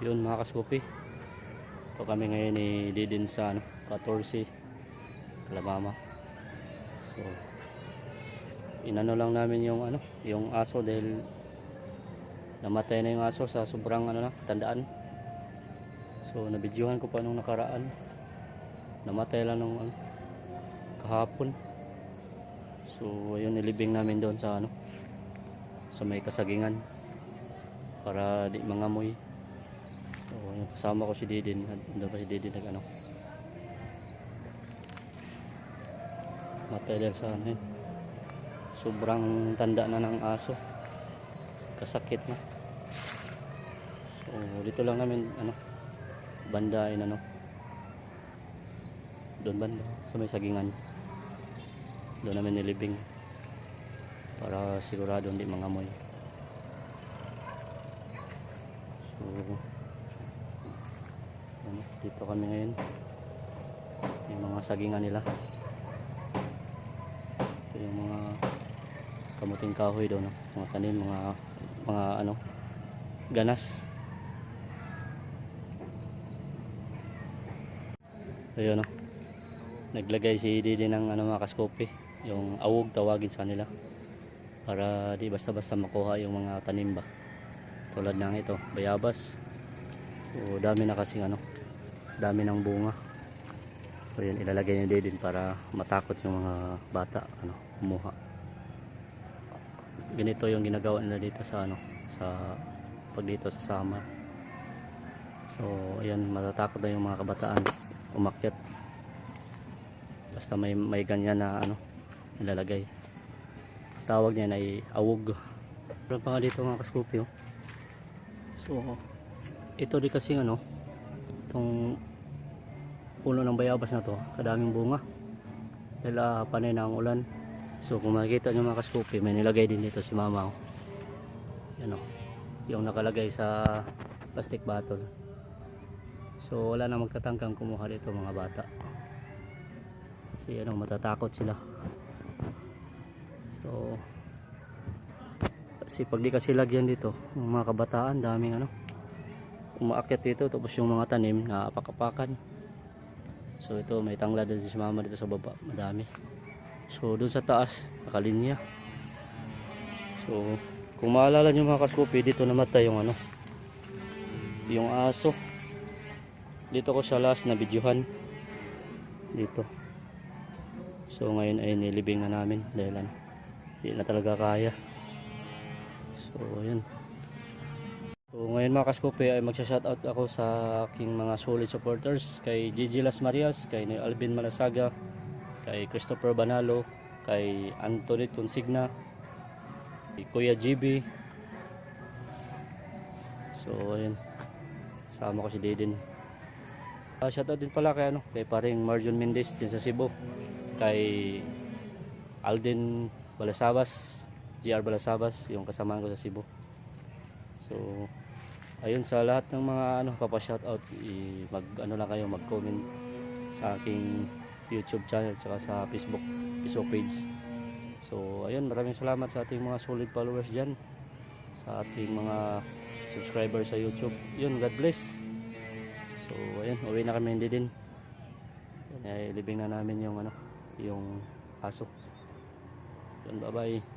yun mga kaskupi ito kami ngayon ni Didin sa ano, 14 Kalamama so inano lang namin yung ano yung aso dahil namatay na yung aso sa sobrang ano na tandaan. So nabidyohan ko pa nung nakaraan. Namatay lang nung ano, kahapon. So ayun nilibing namin doon sa ano sa may kasagingan para di mangamoy so kasama ko si Didin doon pa si Didin nag ano. Matay sa ano yun. Sobrang tanda na ng aso. Kasakit na. So dito lang namin ano bandain ano. Doon banda sa may sagingan. Doon namin nilibing para sigurado hindi mangamoy. So dito kami ngayon. Yung mga sagingan nila. Ito yung mga kamuting kahoy doon no? mga tanim mga mga ano ganas. Ayun no? Naglagay si Didi ng ano mga kaskope. Yung awog tawagin sa kanila. Para di basta basta makuha yung mga tanim ba. Tulad ng ito bayabas. So dami na kasing ano dami ng bunga. So yun ilalagay niya din para matakot yung mga bata ano kumuha. Ganito yung ginagawa nila dito sa ano sa pag dito sa summer. So ayan matatakot na yung mga kabataan umakyat. Basta may may ganyan na ano nilalagay. Tawag niya ay awog meron pa dito mga kaskopyo so ito di kasi ano itong puno ng bayabas na to kadaming bunga. Dahil ah, panay na ang ulan. So kung makikita nyo mga kaskopyo may nilagay din dito si mama oh. yan o yung nakalagay sa plastic bottle. So wala na magtatangkang kumuha dito mga bata. Kasi ano matatakot sila. So kasi pag di kasi lagyan dito yung mga kabataan daming ano umaakyat dito tapos yung mga tanim na apakapakan so ito may tanglad din si mama dito sa baba madami. So dun sa taas nakalinya. So kung maalala nyo mga kaskupi dito namatay yung ano yung aso. Dito ko sa last na videohan dito. So ngayon ay nilibing na namin dahil ano hindi na talaga kaya. So yun so ngayon mga kaskupi ay magsha-shoutout ako sa aking mga solid supporters kay Gigi Las Marias kay Alvin Malasaga kay Christopher Banalo kay Anthony Consigna kay Kuya GB so ayun sama ko si Didin Uh, shoutout din pala kay ano, kay paring Marjon Mendez din sa Cebu. Kay Alden Balasabas, GR Balasabas, yung kasamaan ko sa Cebu. So, ayun sa lahat ng mga ano, papa-shoutout, i- mag ano lang kayo, mag-comment sa aking YouTube channel tsaka sa Facebook, Facebook page. So, ayun, maraming salamat sa ating mga solid followers diyan. Sa ating mga subscribers sa YouTube. Yun, God bless. So ayun, uwi na kami hindi din. Ay, libing na namin yung ano, yung aso. Yun, bye-bye.